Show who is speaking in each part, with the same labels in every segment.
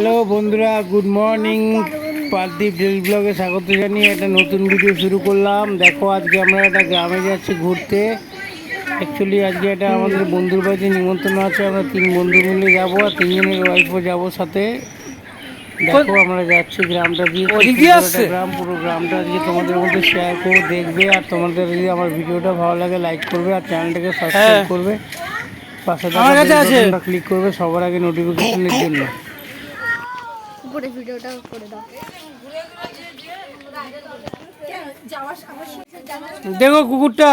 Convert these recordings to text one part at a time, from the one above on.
Speaker 1: Hello বন্ধুরা good morning. Pardeep daily ব্লগে স্বাগত জানিয়ে একটা নতুন ভিডিও শুরু করলাম। দেখো আজকে আমরা একটা গ্রামে যাচ্ছি ঘুরতে। অ্যাকচুয়ালি আজকে একটা আমাদের বন্ধুর বাড়িতে নিমন্ত্রণ আছে। আমরা তিন বন্ধু মিলে যাব আর তিনজনের ওয়াইফও যাব সাথে। দেখো আমরা যাচ্ছি গ্রামটা দিয়ে। গ্রাম। পুরো গ্রামটা আজকে তোমাদের মধ্যে শেয়ার করে দেখবে। আর তোমাদের যদি আমার ভিডিওটা ভালো লাগে লাইক করবে আর চ্যানেলটাকে সাবস্ক্রাইব
Speaker 2: হ্যাঁ।
Speaker 1: করবে। পাশে। ক্লিক করবে সবার আগে নোটিফিকেশনের জন্য।
Speaker 3: উপরে ভিডিওটা করে দাও।
Speaker 2: দেখো কুকুরটা।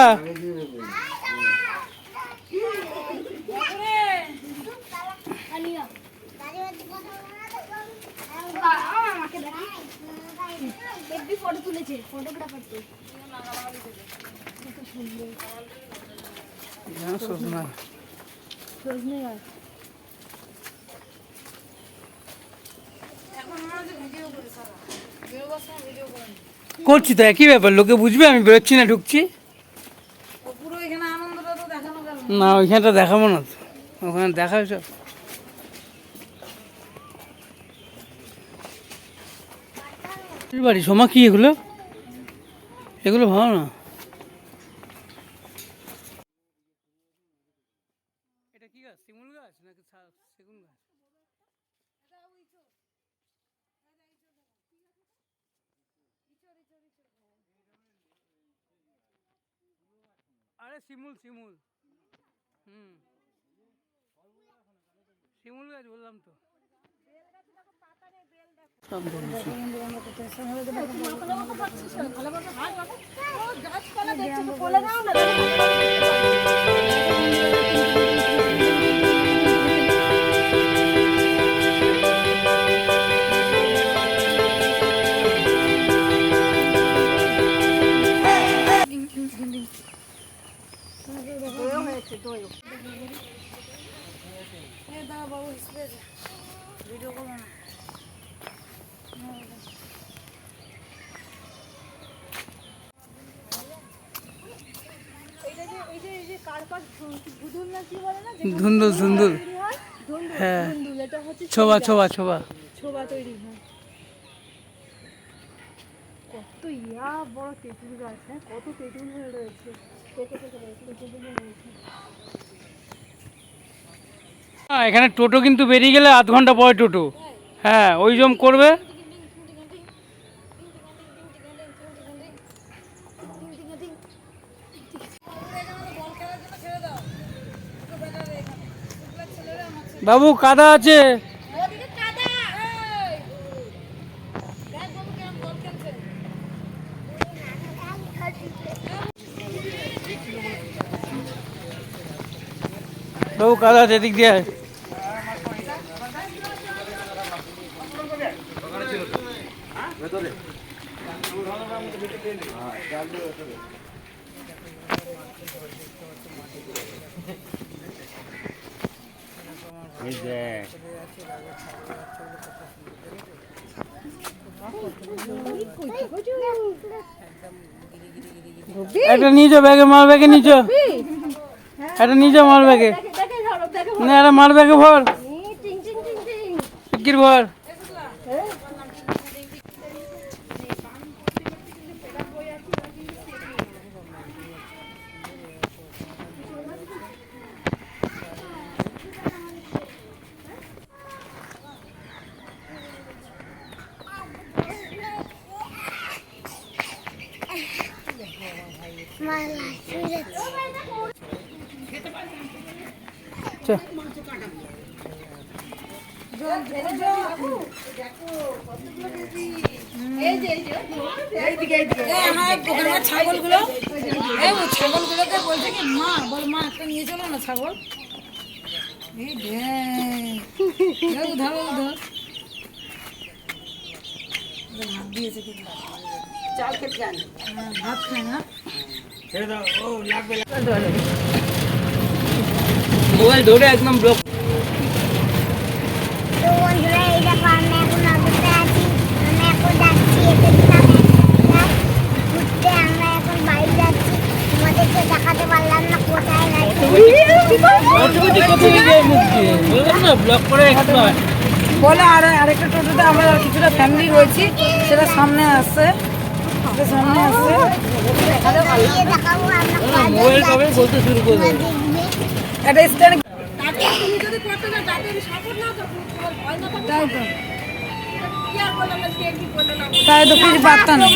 Speaker 3: ফটো তুলেছে ফটোগ্রাফার তো সজনে গাছ।
Speaker 2: করছি তো একই ব্যাপার লোকে বুঝবে আমি বেরোচ্ছি না ঢুকছি। না। ওইখানটা দেখাবো না তো ওখানে দেখা সব। বাড়ি সোমা কি এগুলো? এগুলো ভালো না। এটা কি গাছ? শিমুল গাছ নাকি সেগুন গাছ? আরে শিমুল শিমুল। হুম। শিমুল গাছ বললাম তো। সব বলছি। ধুন্দুল ধুন্দুল হ্যাঁ ছোবা ছোবা ছোবা
Speaker 3: ছোবা তৈরি হয় কত ইয়া বড় তেঁতুল গাছ হ্যাঁ কত তেঁতুল হয়ে রয়েছে
Speaker 2: এখানে টোটো কিন্তু বেরিয়ে গেলে আধ ঘণ্টা পরে টোটো। হ্যাঁ ওই জম করবে। বাবু, কাদা আছে। বাবু কাদা এদিক দিয়ে একটা নিয়ে যাও ব্যাগে মাল ব্যাগে নিয়ে যাও। একটা নিয়ে যাও মাল ব্যাগে। না ব্যাগে ভর? শিগগির ভর চল
Speaker 4: ছাগলগুলো ও ছাগলগুলোকে বলছে কি মা বল মা একটা নিয়ে চলো না ছাগল ধরো ধর ভাত দিয়েছে চাল খেতে ভাত খায় না
Speaker 2: মোবাইল ধরে একদম ব্লক দিয়ে বললাম না ব্লক
Speaker 4: বলে আর আরেকটা টোটোতে আমরা কিছুটা ফ্যামিলি রয়েছি সেটা সামনে আসছে সামনে আসছে
Speaker 1: মোবাইল পাবে বলতে শুরু করবে।
Speaker 4: একটা স্ট্যান্ড
Speaker 3: তুমি যদি করতে যাও তাতে সাপোর্ট না তো তোমার ভয় না
Speaker 4: তাই তো তাই তো কিছু পারতাম না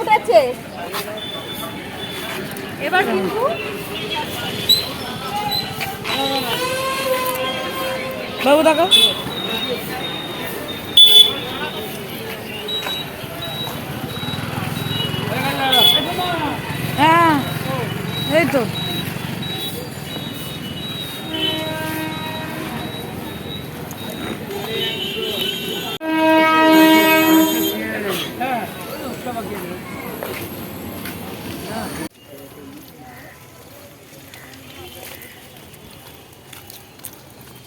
Speaker 3: উঠেছে। এবার কিন্তু
Speaker 4: বাবু দেখো। হ্যাঁ এই তো।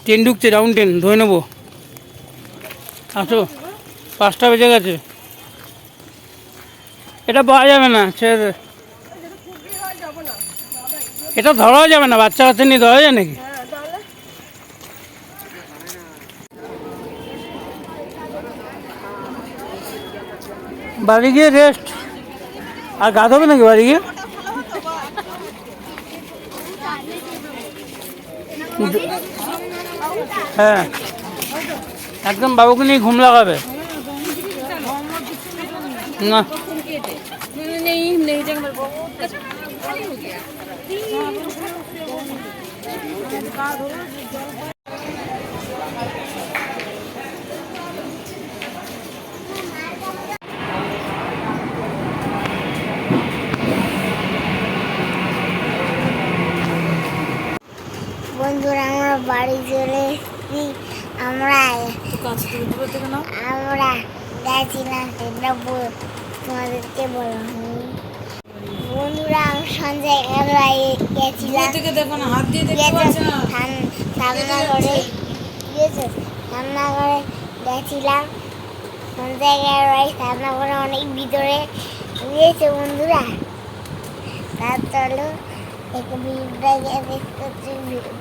Speaker 2: ট্রেন ঢুকছে রাউন্ড ট্রেন ধরে নেব। আসো, পাঁচটা বেজে গেছে। এটা পাওয়া যাবে না ছেড়ে এটা ধরাও যাবে না, বাচ্চা কাচ্চা নিয়ে ধরা যায় নাকি? বাড়ি গিয়ে রেস্ট আর গা ধোবে নাকি বাড়ি গিয়ে? হ্যাঁ। একদম বাবুকে নিয়ে ঘুম লাগাবে। না।
Speaker 5: আমরা বাড়ি চলে এসেছি। আমরা আমরা গেছিলাম সেটা বল- তোমাদেরকে বলা বন্ধুরা আমি সঞ্জয়
Speaker 4: দূরে
Speaker 5: গেছিলাম সাম- সামনাগরে গেছে গেছিলাম। সঞ্জয় খেলায় সামনাগরে অনেক ভিতরে। গিয়েছে বন্ধুরা? তার চলো।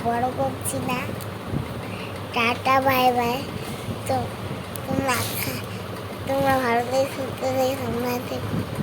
Speaker 5: বড় করছি না। Tata, bye bye. তো তোমরা তোমরা ভালো করে সুস্থ থেকে সামনে থেকে।